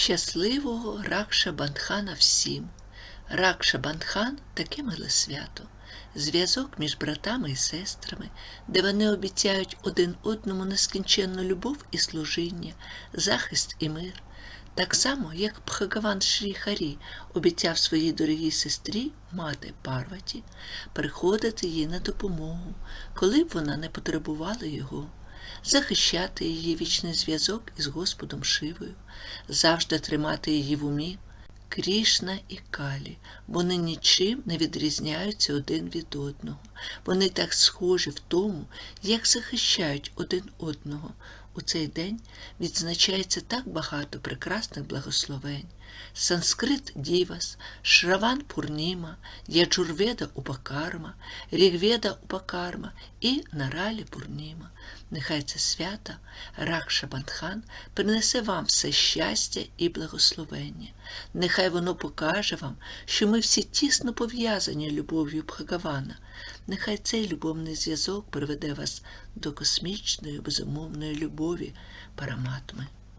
Щасливого Ракша Бандхана всім. Ракша Бандхан таке миле свято. Зв'язок між братами і сестрами, де вони обіцяють один одному нескінченну любов і служіння, захист і мир. Так само, як Бхагаван Шрі Харі обіцяв своїй дорогій сестрі, мати Парваті, приходити їй на допомогу, коли б вона не потребувала його, захищати її вічний зв'язок із Господом Шивою, завжди тримати її в умі. Крішна і Калі, вони нічим не відрізняються один від одного. Вони так схожі в тому, як захищають один одного. У цей день відзначається так багато прекрасних благословень. Санскрит Дівас, Шраван Пурніма, Яджурведа Упакарма, Рігведа Упакарма і Наралі Пурніма. Нехай це свята Ракша Бандхан принесе вам все щастя і благословення. Нехай воно покаже вам, що ми всі тісно пов'язані любов'ю Бхагавана. Нехай цей любовний зв'язок приведе вас до космічної безумовної любові Параматми.